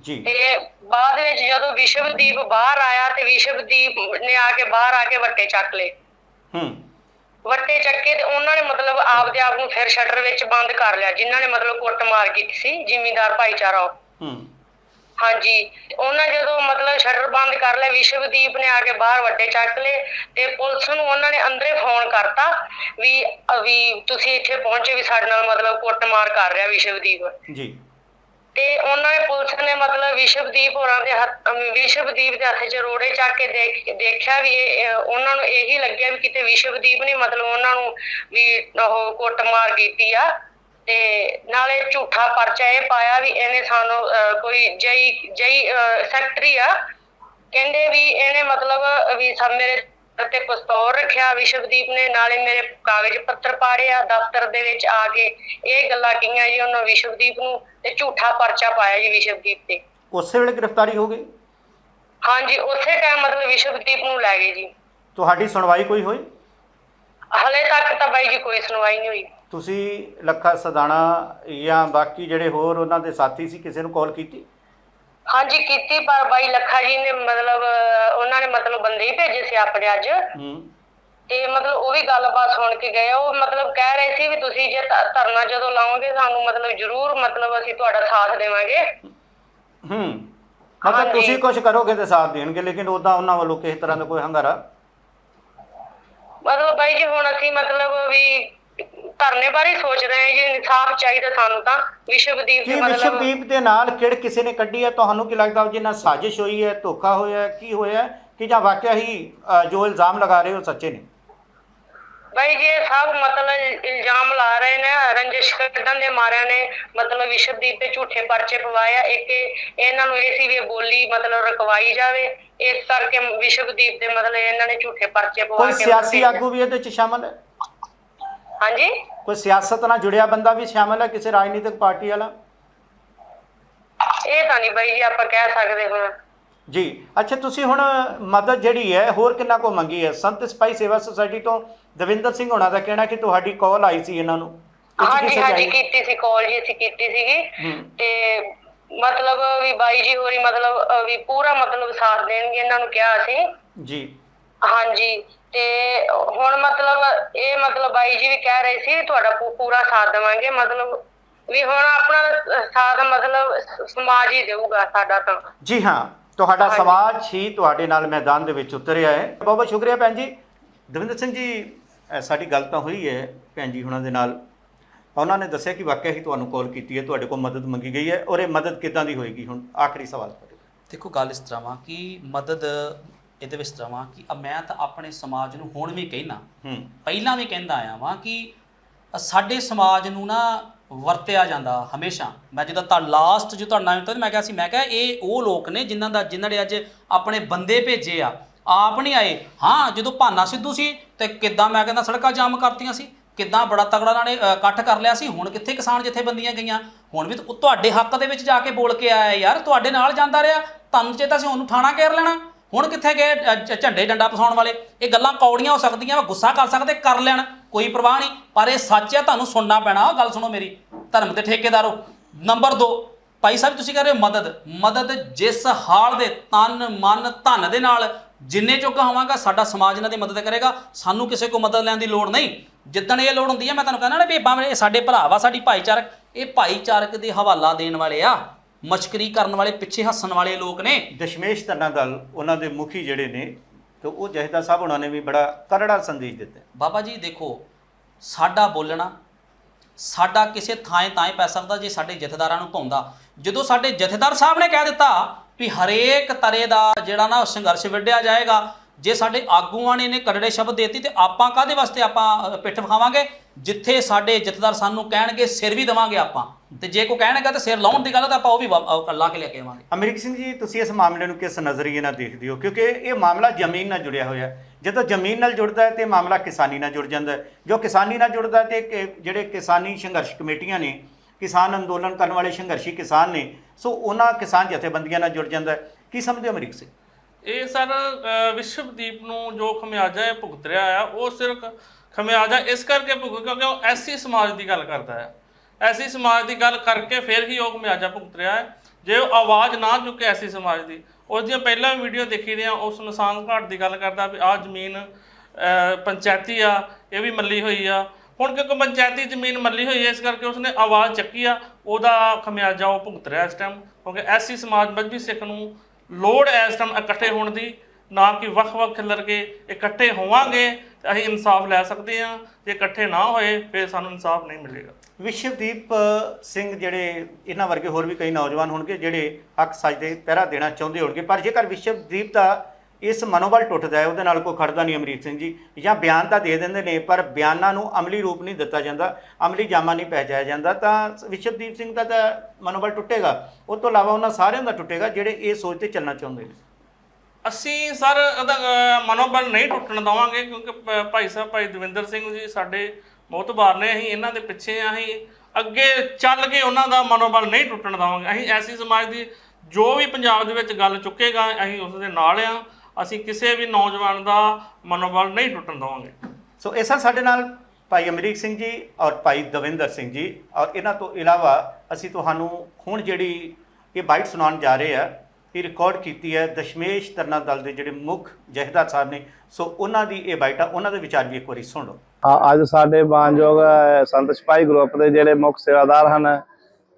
ਜੀ। ਤੇ ਬਾਅਦ ਵਿੱਚ ਜਦੋਂ ਵਿਸ਼ਵਦੀਪ ਬਾਹਰ ਆਇਆ ਤੇ ਵਿਸ਼ਵਦੀਪ ਨੇ ਆ ਕੇ ਬਾਹਰ ਆ ਕੇ ਵੱਟੇ ਚੱਕ ਲਏ। ਹੂੰ। ਵੱਟੇ ਚੱਕੇ ਤੇ ਉਹਨਾਂ ਨੇ ਮਤਲਬ ਆਪਦੇ ਆਪ ਨੂੰ ਫਿਰ ਸ਼ਟਰ ਵਿੱਚ ਬੰਦ ਕਰ ਲਿਆ ਜਿਨ੍ਹਾਂ ਨੇ ਮਤਲਬ ਕੁੱਟਮਾਰ ਕੀਤੀ ਸੀ ਜ਼ਿਮੀਂਦਾਰ ਭਾਈਚਾਰਾ। ਹੂੰ। ਹਾਂਜੀ ਉਹਨਾਂ ਜਦੋਂ ਮਤਲਬ ਸ਼ਟਰ ਬੰਦ ਕਰ ਲਿਆ ਵਿਸ਼ਵਦੀਪ ਨੇ ਆ ਕੇ ਬਾਹਰ ਵੱਡੇ ਚੱਕ ਲਏ ਤੇ ਪੁਲਿਸ ਨੂੰ ਉਹਨਾਂ ਨੇ ਅੰਦਰੇ ਫੋਨ ਕਰਤਾ ਵੀ ਵੀ ਤੁਸੀਂ ਇੱਥੇ ਪਹੁੰਚੇ ਵੀ ਸਾਡੇ ਨਾਲ ਮਤਲਬ ਕੁੱਟਮਾਰ ਕਰ ਰਿਹਾ ਵਿਸ਼ਵਦੀਪ। ਜੀ। ਤੇ ਉਹਨਾਂ ਨੇ ਪੁਲਿਸ ਨੇ ਮਤਲਬ ਵਿਸ਼ਵਦੀਪ ਹੋਰਾਂ ਦੇ ਹੱਥ ਵਿਸ਼ਵਦੀਪ ਦੇ ਹੱਥ 'ਚ ਰੋੜੇ ਚੱਕ ਕੇ ਦੇਖਿਆ ਵੀ ਉਹਨਾਂ ਨੂੰ ਇਹੀ ਲੱਗਿਆ ਵੀ ਕਿਤੇ ਵਿਸ਼ਵਦੀਪ ਨੇ ਮਤਲਬ ਉਹਨਾਂ ਨੂੰ ਵੀ ਉਹ ਕੁੱਟਮਾਰ ਕੀਤੀ ਆ ਤੇ ਨਾਲੇ ਝੂਠਾ ਪਰਚਾ ਇਹ ਪਾਇਆ ਵੀ ਇਹਨੇ ਸਾਨੂੰ ਕੋਈ ਜਈ ਜਈ ਸੈਕਟਰੀ ਆ। ਕਹਿੰਦੇ ਵੀ ਇਹਨੇ ਮਤਲਬ ਵੀ ਸਭ ਮੇਰੇ ਤੇ ਪਿਸਤੌਲ ਰੱਖਿਆ ਵਿਸ਼ਵਦੀਪ ਨੇ ਨਾਲੇ ਮੇਰੇ ਕਾਗਜ਼ ਪੱਤਰ ਪਾੜਿਆ ਦਫ਼ਤਰ ਦੇ ਵਿੱਚ ਆ ਕੇ ਇਹ ਗੱਲਾਂ ਕਹੀਆਂ ਜੀ ਉਹਨਾਂ ਵਿਸ਼ਵਦੀਪ ਨੂੰ ਤੇ ਝੂਠਾ ਪਰਚਾ ਪਾਇਆ ਜੀ ਵਿਸ਼ਵਦੀਪ ਤੇ। ਉਸੇ ਵੇਲੇ ਗ੍ਰਿਫਤਾਰੀ ਹੋ ਗਈ? ਹਾਂਜੀ ਉਸੇ ਟਾਈਮ ਮਤਲਬ ਵਿਸ਼ਵਦੀਪ ਨੂੰ ਲੈ ਗਏ ਜੀ। ਤੁਹਾਡੀ ਸੁਣਵਾਈ ਕੋਈ ਹੋਈ? ਹਲੇ ਤੱਕ ਤਾਂ ਬਾਈ ਜੀ ਕੋਈ ਸੁਣਵਾਈ ਨਹੀਂ ਹੋਈ। ਤੁਸੀਂ ਲੱਖਾ ਸਦਾਣਾ ਜਾਂ ਬਾਕੀ ਜਿਹੜੇ ਹੋਰ ਉਹਨਾਂ ਦੇ ਸਾਥੀ ਸੀ ਕਿਸੇ ਨੂੰ ਕਾਲ ਕੀਤੀ? ਹਾਂਜੀ ਕੀਤੀ ਪਰ ਬਾਈ ਲੱਖਾ ਜੀ ਨੇ ਮਤਲਬ ਉਹਨਾਂ ਨੇ ਮਤਲਬ ਬੰਦੇ ਹੀ ਭੇਜੇ ਸੀ ਆਪਣੇ ਅੱਜ। ਹੂੰ। ਤੇ ਮਤਲਬ ਉਹ ਵੀ ਗੱਲਬਾਤ ਸੁਣ ਕੇ ਗਏ ਉਹ ਮਤਲਬ ਕਹਿ ਰਹੇ ਸੀ ਵੀ ਤੁਸੀਂ ਜੇ ਧ- ਧਰਨਾ ਜਦੋਂ ਲਾਓਗੇ ਸਾਨੂੰ ਮਤਲਬ ਜ਼ਰੂਰ ਮਤਲਬ ਅਸੀਂ ਤੁਹਾਡਾ ਸਾਥ ਦੇਵਾਂਗੇ। ਹੂੰ। ਮਤਲਬ ਹਾਂਜੀ। ਤੁਸੀਂ ਕੁਝ ਕਰੋਗੇ ਤੇ ਸਾਥ ਦੇਣਗੇ ਲੇਕਿਨ ਉਦਾਂ ਉਹਨਾਂ ਵੱਲੋਂ ਕਿਸੇ ਤਰ੍ਹਾਂ ਦਾ ਕੋਈ ਹੰਗਾਰਾ? ਮਤਲਬ ਬਾਈ ਜੀ ਹੁਣ ਅਸੀਂ ਮਤਲਬ ਵੀ ਧਰਨੇ ਬਾਰੇ ਸੋਚ ਰਹੇ ਹਾਂ ਜੀ ਇਨਸਾਫ ਚਾਹੀਦਾ ਸਾਨੂੰ ਤਾਂ। ਵਿਸ਼ਵਦੀਪ ਕੀ ਜੀ ਮਤਲਬ ਵਿਸ਼ਵਦੀਪ ਦੇ ਨਾਲ ਕਿਹੜ ਕਿਸੇ ਨੇ ਕੱਢੀ ਹੈ ਤੁਹਾਨੂੰ ਕੀ ਲੱਗਦਾ ਜਿਹਨਾਂ ਸਾਜ਼ਿਸ਼ ਹੋਈ ਹੈ ਧੋਖਾ ਹੋਇਆ ਹੈ ਕੀ ਹੋਇਆ ਹੈ? ਕਿ ਜਾਂ ਵਾਕਿਆ ਹੀ ਅ, ਜੋ ਇਲਜ਼ਾਮ ਲਗਾ ਰਹੇ ਹੋ ਸੱਚੇ ਨੇ? ਬਾਈ ਜੀ ਇਹ ਸਭ ਮਤਲਬ ਇਲਜ਼ਾਮ ਲਾ ਰਹੇ ਨੇ ਰੰਜਿਸ਼ ਕੱਢਣ ਦੇ ਮਾਰਿਆਂ ਨੇ ਮਤਲਬ ਵਿਸ਼ਵਦੀਪ ਤੇ ਝੂਠੇ ਪਰਚੇ ਪਵਾਇਆ ਇੱਕ ਇਹ- ਇਹਨਾਂ ਨੂੰ ਇਹ ਸੀ ਵੀ ਇਹ ਬੋਲੀ ਮਤਲਬ ਰਕਵਾਈ ਜਾਵੇ ਇਸ ਕਰਕੇ ਵਿਸ਼ਵਦੀਪ ਦੇ ਮਤਲਬ ਇਹਨਾਂ ਨੇ ਝੂਠੇ ਪਰਚੇ ਪਵਾ ਕੋਈ ਕੇ ਸਿਆਸੀ ਆਗੂ ਵੀ ਇਹਦੇ ਚ ਸ਼ਾਮਲ ਹੈ? ਹਾਂਜੀ? ਕੋਈ ਸਿਆਸਤ ਨਾਲ ਜੁੜਿਆ ਬੰਦਾ ਵੀ ਸ਼ਾਮਲ ਹੈ ਕਿਸੇ ਰਾਜਨੀਤਿਕ ਪਾਰਟੀ ਵਾਲਾ? ਇਹ ਤਾਂ ਨਹੀਂ ਬਾਈ ਜੀ ਆਪਾਂ ਕਹਿ ਸਕਦੇ ਹੁਣ ਜੀ ਅੱਛਾ ਤੁਸੀਂ ਹੁਣ ਮਦਦ ਜਿਹੜੀ ਹੈ ਹੋਰ ਕਿੰਨਾ ਕੋ ਮੰਗੀ ਹੈ? ਸੰਤ ਸਿਪਾਹੀ ਸੇਵਾ ਸੁਸਾਇਟੀ ਤੋਂ ਦਵਿੰਦਰ ਸਿੰਘ ਹੋਣਾ ਦਾ ਕਹਿਣਾ ਕਿ ਤੁਹਾਡੀ ਕਾਲ ਆਈ ਸੀ ਇਹਨਾਂ ਨੂੰ। ਕੁਝ ਹਾਂਜੀ ਕਿਸੇ ਹਾਂਜੀ ਕੀਤੀ ਸੀ ਕਾਲ ਜੀ ਅਸੀਂ ਕੀਤੀ ਸੀਗੀ। ਹੂੰ। ਤੇ ਮਤਲਬ ਵੀ ਬਾਈ ਜੀ ਹੋਰੀ ਮਤਲਬ ਅਹ ਵੀ ਪੂਰਾ ਮਤਲਬ ਸਾਥ ਦੇਣਗੇ ਇਹਨਾਂ ਨੂੰ ਕਿਹਾ ਅਸੀਂ। ਜੀ। ਹਾਂਜੀ ਤੇ ਹੁਣ ਮਤਲਬ ਇਹ ਮਤਲਬ ਬਾਈ ਜੀ ਵੀ ਕਹਿ ਰਹੇ ਸੀ ਵੀ ਤੁਹਾਡਾ ਪੂ- ਪੂਰਾ ਸਾਥ ਦੇਵਾਂਗੇ ਮਤਲਬ ਵੀ ਹੁਣ ਆਪਣਾ ਸਾਥ ਮਤਲਬ ਸਮਾਜ ਹੀ ਦੇਊਗਾ ਸਾਡਾ ਤਾਂ। ਜੀ ਹਾਂ ਤੁਹਾਡਾ ਹਾਂਜੀ। ਸਮਾਜ ਹੀ ਤੁਹਾਡੇ ਨਾਲ ਮੈਦਾਨ ਦੇ ਵਿੱਚ ਉਤਰਿਆ ਹੈ। ਬਹੁਤ ਬਹੁਤ ਸ਼ੁਕਰੀਆ ਭੈਣ ਜੀ। ਦਵਿੰਦਰ ਸਿੰਘ ਜੀ ਅ, ਸਾਡੀ ਗੱਲ ਤਾਂ ਹੋਈ ਹੈ ਭੈਣ ਜੀ ਹੁਣਾਂ ਦੇ ਨਾਲ। ਉਹਨਾਂ ਨੇ ਦੱਸਿਆ ਕਿ ਵਾਕਿਆ ਹੀ ਤੁਹਾਨੂੰ ਕਾਲ ਕੀਤੀ ਹੈ ਤੁਹਾਡੇ ਕੋਲ ਮਦਦ ਮੰਗੀ ਗਈ ਹੈ। ਔਰ ਇਹ ਮਦਦ ਕਿੱਦਾਂ ਦੀ ਹੋਏਗੀ ਹੁਣ? ਆਖਰੀ ਸਵਾਲ ਤੁਹਾਡੇ ਦੇਖੋ ਗੱਲ ਇਸ ਤਰ੍ਹਾਂ ਵਾ ਕਿ ਮਦਦ ਇਹਦੇ ਵਿੱਚ ਤਰ੍ਹਾਂ ਵਾ ਕਿ ਅ ਮੈਂ ਤਾਂ ਆਪਣੇ ਸਮਾਜ ਨੂੰ ਹੁਣ ਵੀ ਕਹਿਣਾ ਪਹਿਲਾਂ ਵੀ ਕਹਿੰਦਾ ਆਇਆ ਵਾਂ ਕਿ ਸਾਡੇ ਸਮਾਜ ਨੂੰ ਨਾ ਵਰਤਿਆ ਜਾਂਦਾ ਹਮੇਸ਼ਾ। ਮੈਂ ਜਦੋਂ ਤਾਂ ਲਾਸਟ ਜੋ ਤੁਹਾਡਾ ਨਾਮ ਤਾਂ ਮੈਂ ਕਿਹਾ ਸੀ ਮੈਂ ਕਿਹਾ ਇਹ ਉਹ ਲੋਕ ਨੇ ਜਿਨ੍ਹਾਂ ਦਾ ਜਿਨ੍ਹਾਂ ਨੇ ਅੱਜ ਆਪਣੇ ਬੰਦੇ ਭੇਜੇ ਆ। ਆਪ ਨਹੀਂ ਆਏ। ਹਾਂ ਜਦੋਂ ਭਾਨਾ ਸਿੱਧੂ ਸੀ ਤੇ ਕਿੱਦਾਂ ਮੈਂ ਕਹਿੰਦਾ ਸੜਕਾਂ ਜਾਮ ਕਰਤੀਆਂ ਸੀ ਕਿੱਦਾਂ ਬੜਾ ਤਗੜਾ ਉਹਨਾਂ ਨੇ ਅ, ਇਕੱਠ ਕਰ ਲਿਆ ਸੀ ਹੁਣ ਕਿੱਥੇ ਕਿਸਾਨ ਜਥੇਬੰਦੀਆਂ ਗਈਆਂ? ਹੁਣ ਵੀ ਤੁਹਾਡੇ ਹੱਕ ਦੇ ਵਿੱਚ ਜਾ ਕੇ ਬੋਲ ਕੇ ਆਇਆ ਯਾਰ ਤੁਹਾਡੇ ਨਾਲ ਜਾਂਦਾ ਰਿਹਾ ਤੁਹਾਨੂੰ ਚੇਤਾ ਸੀ ਉਹਨੂੰ ਠਾਣਾ ਘੇਰ ਲੈਣਾ। ਹੁਣ ਕਿੱਥੇ ਗਏ ਅ, ਝੰਡੇ ਡੰਡਾ ਪਸਾਉਣ ਵਾਲੇ? ਇਹ ਗੱਲਾਂ ਕੌੜੀਆਂ ਹੋ ਸਕਦੀਆਂ ਵਾ ਗੁੱਸਾ ਕਰ ਸਕਦੇ ਕਰ ਲੈਣ। ਕੋਈ ਪਰਵਾਹ ਨਹੀਂ ਪਰ ਇਹ ਸੱਚ ਹੈ ਤੁਹਾਨੂੰ ਸੁਣਨਾ ਪੈਣਾ ਉਹ ਗੱਲ ਸੁਣੋ ਮੇਰੀ। ਧਰਮ ਦੇ ਠੇਕੇਦਾਰੋ ਨੰਬਰ 2 ਭਾਈ ਸਾਹਿਬ ਤੁਸੀਂ ਕਹ ਰਹੇ ਹੋ ਮਦਦ। ਮਦਦ ਜਿਸ ਹਾਲ ਦੇ ਤਨ ਮਨ ਧਨ ਦੇ ਨਾਲ ਜਿੰਨੇ ਜੋਗਾ ਹੋਵਾਂਗਾ ਸਾਡਾ ਸਮਾਜ ਇਹਨਾਂ ਦੀ ਮਦਦ ਕਰੇਗਾ। ਸਾਨੂੰ ਕਿਸੇ ਕੋ ਮਦਦ ਲੈਣ ਦੀ ਲੋੜ ਨਹੀਂ। ਜਿੱਦਣ ਇਹ ਲੋੜ ਹੁੰਦੀ ਹੈ ਮੈਂ ਤੁਹਾਨੂੰ ਕਹਿੰਦਾ ਨਾ ਬੇਬਾਂ ਇਹ ਸਾਡੇ ਭਰਾ ਵਾ ਸਾਡੀ ਭਾਈਚਾਰਕ ਇਹ ਭਾਈਚਾਰਕ ਦੇ ਹਵਾਲਾ ਦੇਣ ਵਾਲੇ ਆ। ਮਸ਼ਕਰੀ ਕਰਨ ਵਾਲੇ ਪਿੱਛੇ ਹੱਸਣ ਵਾਲੇ ਲੋਕ ਨੇ। ਦਸ਼ਮੇਸ਼ ਧੰਨਾ ਦਲ ਉਹਨਾਂ ਦੇ ਮੁਖੀ ਜਿਹੜੇ ਨੇ ਤੇ ਉਹ ਜਹਦਾ ਸਾਹਿਬ ਉਹਨਾਂ ਨੇ ਵੀ ਬੜਾ ਕਰੜਾ ਸੰਦੇਸ਼ ਦਿੱਤਾ। ਬਾਬਾ ਜੀ ਦੇਖੋ ਸਾਡਾ ਬੋਲਣਾ ਸਾਡਾ ਕਿਸੇ ਥਾਂ ਤਾਂ ਹੀ ਪੈ ਸਕਦਾ ਜੇ ਸਾਡੇ ਜਥੇਦਾਰਾਂ ਨੂੰ ਪਾਉਂਦਾ ਜਦੋਂ ਸਾਡੇ ਜਥੇਦਾਰ ਸਾਹਿਬ ਨੇ ਕਹਿ ਦਿੱਤਾ ਵੀ ਹਰੇਕ ਤਰੇ ਦਾ ਜਿਹੜਾ ਨਾ ਸੰਘਰਸ਼ ਵਿੱਢਿਆ ਜਾਏਗਾ ਜੇ ਸਾਡੇ ਆਗੂਆਂ ਨੇ ਇਹਨੇ ਕਰੜੇ ਸ਼ਬਦ ਦੇਤੀ ਤੇ ਆਪਾਂ ਕਾਦੇ ਵਾਸਤੇ ਆਪਾਂ ਪਿੱਠ ਵਿਖਾਵਾਂਗੇ? ਜਿੱਥੇ ਸਾਡੇ ਜਥੇਦਾਰ ਸਾਨੂੰ ਕਹਿਣਗੇ ਸਿਰ ਵੀ ਦੇਵਾਂਗੇ ਆਪਾਂ। ਤੇ ਜੇ ਕੋ ਕਹਿਣਗਾ ਤੇ ਸਿਰ ਲਾਉਣ ਦੀ ਗੱਲ ਤਾਂ ਆਪਾਂ ਉਹ ਵੀ ਲਾ ਕੇ ਲੈ ਕੇ ਆਵਾਂਗੇ। ਅਮਰੀਕ ਸਿੰਘ ਜੀ ਤੁਸੀਂ ਇਸ ਮਾਮਲੇ ਨੂੰ ਕਿਸ ਨਜ਼ਰੀਏ ਨਾਲ ਦੇਖਦੇ ਹੋ? ਕਿਉਂਕਿ ਇਹ ਮਾਮਲਾ ਜ਼ਮੀਨ ਨਾਲ ਜੁੜਿਆ ਹੋਇਆ ਹੈ। ਜਦੋਂ ਜ਼ਮੀਨ ਨਾਲ ਜੁੜਦਾ ਹੈ ਤੇ ਮਾਮਲਾ ਕਿਸਾਨੀ ਨਾਲ ਜੁੜ ਜਾਂਦਾ ਹੈ। ਜੋ ਕਿਸਾਨੀ ਨਾਲ ਜੁੜਦਾ ਤੇ ਜਿਹੜੇ ਕਿਸਾਨੀ ਸੰਘਰਸ਼ ਕਮੇਟੀਆਂ ਨੇ ਕਿਸਾਨ ਅੰਦੋਲਨ ਕਰਨ ਵਾਲੇ ਸੰਘਰਸ਼ੀ ਕਿਸਾਨ ਨੇ ਸੋ ਉਹਨਾਂ ਕਿਸਾਨ ਜਥੇਬੰਦੀਆਂ ਨਾਲ ਜੁੜ ਜਾਂਦਾ ਹੈ। ਕੀ ਸਮਝਦੇ ਹੋ ਅਮਰੀਕ ਸਿੰਘ? ਇਹ ਸਰ ਵਿਸ਼ਵਦੀਪ ਨੂੰ ਜੋ ਖਮਿਆਜਾ ਇਹ ਭੁਗਤ ਰਿਹਾ ਆ ਉਹ ਸਿਰਫ ਖਮਿਆਜਾ ਇਸ ਕਰਕੇ ਭੁਗਤ ਕਿਉਂਕਿ ਉਹ ਐਸੀ ਸਮਾਜ ਦੀ ਗੱਲ ਕਰਦਾ ਹੈ ਐਸੀ ਸਮਾਜ ਦੀ ਗੱਲ ਕਰਕੇ ਫਿਰ ਹੀ ਉਹ ਖਮਿਆਜਾ ਭੁਗਤ ਰਿਹਾ ਹੈ। ਜੇ ਉਹ ਆਵਾਜ਼ ਨਾ ਚੁੱਕੇ ਐਸੀ ਸਮਾਜ ਦੀ, ਉਸ ਦੀਆਂ ਪਹਿਲਾਂ ਵੀਡੀਓ ਦੇਖੀ ਦੀਆਂ, ਉਸ ਨਸਾਨ ਘਾਟ ਦੀ ਗੱਲ ਕਰਦਾ ਵੀ ਆਹ ਜ਼ਮੀਨ ਪੰਚਾਇਤੀ ਆ, ਇਹ ਵੀ ਮੱਲੀ ਹੋਈ ਆ। ਹੁਣ ਕਿਉਂਕਿ ਪੰਚਾਇਤੀ ਜ਼ਮੀਨ ਮੱਲੀ ਹੋਈ ਹੈ, ਇਸ ਕਰਕੇ ਉਸਨੇ ਆਵਾਜ਼ ਚੱਕੀ ਆ, ਉਹਦਾ ਖਮਿਆਜਾ ਉਹ ਭੁਗਤ ਰਿਹਾ ਇਸ ਟਾਈਮ ਕਿਉਂਕਿ ਐਸੀ ਸਮਾਜ ਮਜਬੀ ਸਿੱਖ ਨੂੰ ਲੋੜ ਹੈ ਇਸ ਟਾਈਮ ਇਕੱਠੇ ਹੋਣ ਦੀ, ਨਾ ਕਿ ਵੱਖ-ਵੱਖ ਖਿਲਰ ਕੇ ਇਕੱਠੇ ਹੋਵਾਂਗੇ ਤੇ ਅਸੀਂ ਇਨਸਾਫ ਲੈ ਸਕਦੇ ਹਾਂ, ਜੇ ਇਕੱਠੇ ਨਾ ਹੋਏ, ਫਿਰ ਸਾਨੂੰ ਇਨਸਾਫ ਨਹੀਂ ਮਿਲੇਗਾ। ਵਿਸ਼ਵਦੀਪ ਸਿੰਘ ਜਿਹੜੇ ਇਹਨਾਂ ਵਰਗੇ ਹੋਰ ਵੀ ਕਈ ਨੌਜਵਾਨ ਹੋਣਗੇ ਜਿਹੜੇ ਹੱਕ ਸੱਚ ਦੇ ਪਹਿਰਾ ਦੇਣਾ ਚਾਹੁੰਦੇ ਹੋਣਗੇ। ਪਰ ਜੇਕਰ ਵਿਸ਼ਵਦੀਪ ਦਾ ਇਸ ਮਨੋਬਲ ਟੁੱਟਦਾ ਹੈ, ਉਹਦੇ ਨਾਲ ਕੋਈ ਖੜਦਾ ਨਹੀਂ ਅਮਰੀਕ ਸਿੰਘ ਜੀ ਜਾਂ ਬਿਆਨ ਤਾਂ ਦੇ ਦਿੰਦੇ ਨੇ, ਪਰ ਬਿਆਨਾਂ ਨੂੰ ਅਮਲੀ ਰੂਪ ਨਹੀਂ ਦਿੱਤਾ ਜਾਂਦਾ, ਅਮਲੀ ਜਾਮਾ ਨਹੀਂ ਪਹਿਚਾਇਆ ਜਾਂਦਾ, ਤਾਂ ਵਿਸ਼ਵਦੀਪ ਸਿੰਘ ਦਾ ਤਾਂ ਮਨੋਬਲ ਟੁੱਟੇਗਾ। ਉਹ ਤੋਂ ਇਲਾਵਾ ਉਹਨਾਂ ਸਾਰਿਆਂ ਦਾ ਟੁੱਟੇਗਾ ਜਿਹੜੇ ਇਹ ਸੋਚ ਤੇ ਚੱਲਣਾ ਚਾਹੁੰਦੇ ਨੇ। ਅਸੀਂ ਸਰ, ਉਹਦਾ ਮਨੋਬਲ ਨਹੀਂ ਟੁੱਟਣ ਦਵਾਂਗੇ ਕਿਉਂਕਿ ਭਾਈ ਸਾਹਿਬ, ਭਾਈ ਦਵਿੰਦਰ ਸਿੰਘ ਜੀ ਸਾਡੇ ਮੋਤਬਾਰ ਨੇ ਅਸੀਂ ਇਹਨਾਂ ਦੇ ਪਿੱਛੇ ਹਾਂ, ਅਸੀਂ ਅੱਗੇ ਚੱਲ ਕੇ ਉਹਨਾਂ ਦਾ ਮਨੋਬਲ ਨਹੀਂ ਟੁੱਟਣ ਦਵਾਂਗੇ। ਅਸੀਂ ਐਸੀ ਸਮਾਜ ਦੀ ਜੋ ਵੀ ਪੰਜਾਬ ਦੇ ਵਿੱਚ ਗੱਲ ਚੁੱਕੇਗਾ ਅਸੀਂ ਉਸ ਦੇ ਨਾਲ ਆ। ਅਸੀਂ ਕਿਸੇ ਵੀ ਨੌਜਵਾਨ ਦਾ ਮਨੋਬਲ ਨਹੀਂ ਟੁੱਟਣ ਦਵਾਂਗੇ। ਸੋ ਇਹ ਸਨ ਸਾਡੇ ਨਾਲ ਭਾਈ ਅਮਰੀਕ ਸਿੰਘ ਜੀ ਔਰ ਭਾਈ ਦਵਿੰਦਰ ਸਿੰਘ ਜੀ ਔਰ ਇਹਨਾਂ ਤੋਂ ਇਲਾਵਾ ਅਸੀਂ ਤੁਹਾਨੂੰ ਹੁਣ ਜਿਹੜੀ ਇਹ ਬਾਈਟ ਸੁਣਾਉਣ ਜਾ ਰਹੇ ਆ ਇਹ ਰਿਕਾਰਡ ਕੀਤੀ ਹੈ ਦਸ਼ਮੇਸ਼ ਤਰਨਾ ਦਲ ਦੇ ਜਿਹੜੇ ਮੁੱਖ ਜਹੇਦਾਰ ਸਾਹਿਬ ਨੇ। ਸੋ ਉਹਨਾਂ ਦੀ ਇਹ ਬਾਈਟ ਆ ਉਹਨਾਂ ਦੇ ਵਿਚਾਰ ਵੀ ਇੱਕ ਵਾਰੀ ਸੁਣ ਲਓ। ਅੱਜ ਸਾਡੇ ਮਾਨਯੋਗ ਸੰਤ ਸਿਪਾਹੀ ਗਰੁੱਪ ਦੇ ਜਿਹੜੇ ਮੁੱਖ ਸੇਵਾਦਾਰ ਹਨ,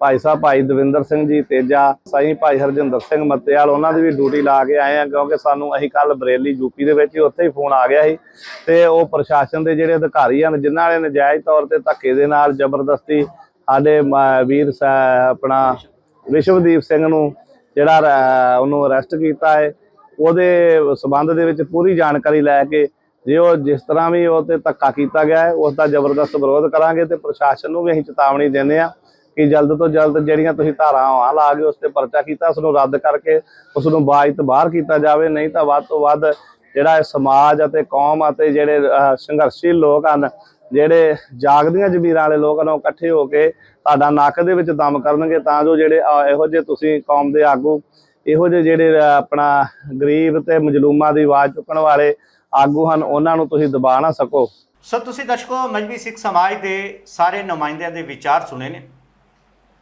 ਭਾਈ ਸਾਹਿਬ ਭਾਈ ਦਵਿੰਦਰ ਸਿੰਘ ਜੀ, ਤੇਜਾ, ਸਾਈਂ ਭਾਈ ਹਰਜਿੰਦਰ ਸਿੰਘ ਮੱਤੇਵਾਲ, ਉਹਨਾਂ ਦੀ ਵੀ ਡਿਊਟੀ ਲਾ ਕੇ ਆਏ ਆ ਕਿਉਂਕਿ ਸਾਨੂੰ ਅਸੀਂ ਕੱਲ ਬਰੇਲੀ ਯੂਪੀ ਦੇ ਵਿੱਚ ਹੀ ਉੱਥੇ ਹੀ ਫੋਨ ਆ ਗਿਆ ਸੀ ਤੇ ਉਹ ਪ੍ਰਸ਼ਾਸਨ ਦੇ ਜਿਹੜੇ ਅਧਿਕਾਰੀ ਹਨ, ਜਿਨ੍ਹਾਂ ਨੇ ਨਜਾਇਜ਼ ਤੌਰ ਤੇ ਧੱਕੇ ਦੇ ਨਾਲ ਜ਼ਬਰਦਸਤੀ ਸਾਡੇ ਮ- ਵੀਰ ਸਾ- ਆਪਣਾ ਵਿਸ਼ਵਦੀਪ ਸਿੰਘ ਨੂੰ ਜਿਹੜਾ ਉਹਨੂੰ ਅਰੈਸਟ ਕੀਤਾ ਹੈ। ਉਹਦੇ ਸਬੰਧ ਦੇ ਵਿੱਚ ਪੂਰੀ ਜਾਣਕਾਰੀ ਲੈ ਕੇ ਜੇ ਉਹ ਜਿਸ ਤਰ੍ਹਾਂ ਵੀ ਉਹ ਤੇ ਧੱਕਾ ਕੀਤਾ ਗਿਆ ਹੈ, ਉਸ ਦਾ ਜ਼ਬਰਦਸਤ ਵਿਰੋਧ ਕਰਾਂਗੇ ਤੇ ਪ੍ਰਸ਼ਾਸਨ ਨੂੰ ਵੀ ਅਸੀਂ ਚੇਤਾਵਨੀ ਦਿੰਦੇ ਆ ਕਿ ਜਲਦ ਤੋਂ ਜਲਦ ਜਿਹੜੀਆਂ ਤੁਸੀਂ ਧਾਰਾਵਾਂ ਲਾ ਕੇ ਉਸ ਤੇ ਪਰਚਾ ਕੀਤਾ ਉਸ ਨੂੰ ਰੱਦ ਕਰਕੇ ਉਸ ਨੂੰ ਬਾਜ ਤੋਂ ਬਾਹਰ ਕੀਤਾ ਜਾਵੇ, ਨਹੀਂ ਤਾਂ ਵੱਧ ਤੋਂ ਵੱਧ ਜਿਹੜਾ ਸਮਾਜ ਅਤੇ ਕੌਮ ਅਤੇ ਜਿਹੜੇ ਸੰਘਰਸ਼ੀਲ ਲੋਕ ਹਨ, ਜਿਹੜੇ ਜਾਗਦੀਆਂ ਜ਼ਮੀਰਾਂ ਵਾਲੇ ਲੋਕ ਹਨ, ਉਹ ਇਕੱਠੇ ਹੋ ਕੇ ਤੁਹਾਡਾ ਨੱਕ ਦੇ ਵਿੱਚ ਦਮ ਕਰਨਗੇ ਤਾਂ ਜੋ ਜਿਹੜੇ ਇਹੋ ਜਿਹੇ ਤੁਸੀਂ ਕੌਮ ਦੇ ਆਗੂ, ਇਹੋ ਜਿਹੇ ਜਿਹੜੇ ਆਪਣਾ ਗਰੀਬ ਤੇ ਮਜਲੂਮਾਂ ਦੀ ਆਵਾਜ਼ ਚੁੱਕਣ ਵਾਲੇ ਆਗੂ ਹਨ, ਉਹਨਾਂ ਨੂੰ ਤੁਸੀਂ ਦਬਾ ਨਾ ਸਕੋ। ਸੋ ਤੁਸੀਂ ਦਰਸ਼ਕੋ, ਮਜਬੀ ਸਿੱਖ ਸਮਾਜ ਦੇ ਸਾਰੇ ਨੁਮਾਇੰਦਿਆਂ ਦੇ ਵਿਚਾਰ ਸੁਣੇ ਨੇ।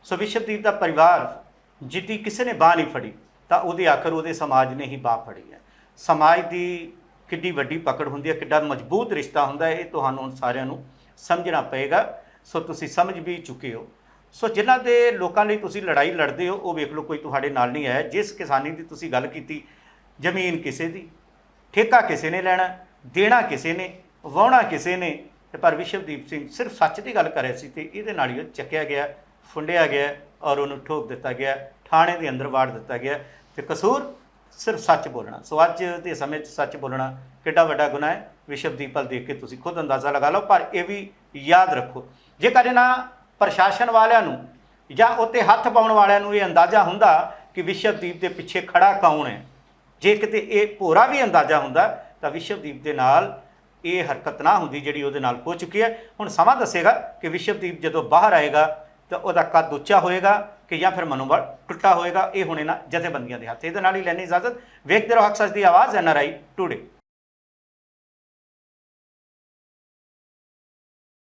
ਸੋ ਵਿਸ਼ਵਦੀਪ ਦਾ ਪਰਿਵਾਰ ਜਿੱਦੀ ਕਿਸੇ ਨੇ ਬਾਹ ਨਹੀਂ ਫੜੀ, ਤਾਂ ਉਹਦੇ ਆਖਰ ਉਹਦੇ ਸਮਾਜ ਨੇ ਹੀ ਬਾਹ ਫੜੀ ਹੈ। ਸਮਾਜ ਦੀ ਕਿੱਡੀ ਵੱਡੀ ਪਕੜ ਹੁੰਦੀ ਹੈ, ਕਿੱਡਾ ਮਜ਼ਬੂਤ ਰਿਸ਼ਤਾ ਹੁੰਦਾ ਹੈ, ਇਹ ਤੁਹਾਨੂੰ ਸਾਰਿਆਂ ਨੂੰ ਸਮਝਣਾ ਪਏਗਾ। ਸੋ ਤੁਸੀਂ ਸਮਝ ਵੀ ਚੁੱਕੇ ਹੋ। ਸੋ ਜਿਨ੍ਹਾਂ ਦੇ ਲੋਕਾਂ ਲਈ ਤੁਸੀਂ ਲੜਾਈ ਲੜਦੇ ਹੋ, ਉਹ ਵੇਖ ਲਓ, ਕੋਈ ਤੁਹਾਡੇ ਨਾਲ ਨਹੀਂ ਆਇਆ। ਜਿਸ ਕਿਸਾਨੀ ਦੀ ਤੁਸੀਂ ਗੱਲ ਕੀਤੀ, ਜ਼ਮੀਨ ਕਿਸੇ ਦੀ ਠੇਕਾ ਕਿਸੇ ਨੇ ਲੈਣਾ, ਦੇਣਾ ਕਿਸੇ ਨੇ, ਵਾਹੁਣਾ ਕਿਸੇ ਨੇ, ਤੇ ਪਰ ਵਿਸ਼ਵਦੀਪ ਸਿੰਘ ਸਿਰਫ ਸੱਚ ਦੀ ਗੱਲ ਕਰ ਰਿਹਾ ਸੀ ਤੇ ਇਹਦੇ ਨਾਲ ਹੀ ਉਹ ਚੱਕਿਆ ਗਿਆ, ਫੁੰਡਿਆ ਗਿਆ ਔਰ ਉਹਨੂੰ ਠੋਕ ਦਿੱਤਾ ਗਿਆ, ਥਾਣੇ ਦੇ ਅੰਦਰ ਵਾੜ ਦਿੱਤਾ ਗਿਆ ਤੇ ਕਸੂਰ ਸਿਰਫ ਸੱਚ ਬੋਲਣਾ। ਸੋ ਅੱਜ ਦੇ ਸਮੇਂ 'ਚ ਸੱਚ ਬੋਲਣਾ ਕਿੱਡਾ ਵੱਡਾ ਗੁਨਾਹ ਹੈ। ਵਿਸ਼ਵਦੀਪ ਵੱਲ ਦੇਖ ਕੇ ਤੁਸੀਂ ਖੁਦ ਅੰਦਾਜ਼ਾ ਲਗਾ ਲਓ, ਪਰ ਇਹ ਵੀ ਯਾਦ ਰੱਖੋ, ਜੇਕਰ ਇਹਨਾਂ ਪ੍ਰਸ਼ਾਸਨ ਵਾਲਿਆਂ ਨੂੰ ਜਾਂ ਉੱਤੇ ਹੱਥ ਪਾਉਣ ਵਾਲਿਆਂ ਨੂੰ ਇਹ ਅੰਦਾਜ਼ਾ ਹੁੰਦਾ ਕਿ ਵਿਸ਼ਵਦੀਪ ਦੇ ਪਿੱਛੇ ਖੜਾ ਕੌਣ ਹੈ ਜੇ ਕਿਤੇ ਇਹ ਭੋਰਾ ਵੀ ਅੰਦਾਜ਼ਾ ਹੁੰਦਾ, ਤਾਂ ਵਿਸ਼ਵਦੀਪ ਦੇ ਨਾਲ ਇਹ ਹਰਕਤ ਨਾ ਹੁੰਦੀ ਜਿਹੜੀ ਉਹਦੇ ਨਾਲ ਹੋ ਚੁੱਕੀ ਹੈ। ਹੁਣ ਸਮਾਂ ਦੱਸੇਗਾ ਕਿ ਵਿਸ਼ਵਦੀਪ ਜਦੋਂ ਬਾਹਰ ਆਏਗਾ, ਤਾਂ ਉਹਦਾ ਕੱਦ ਉੱਚਾ ਹੋਏਗਾ ਕਿ ਜਾਂ ਫਿਰ ਮਨੋਬਲ ਟੁੱਟਾ ਹੋਏਗਾ। ਇਹ ਹੁਣ ਇਹਨਾਂ ਜਥੇਬੰਦੀਆਂ ਦੇ ਹੱਥ ਇਹਦੇ ਨਾਲ ਹੀ ਲੈਣੀ ਇਜਾਜ਼ਤ। ਵੇਖਦੇ ਰਹੋ ਹੱਕ ਸੱਚ ਦੀ ਆਵਾਜ਼ ਐਨਆਰਆਈ ਟੂਡੇ।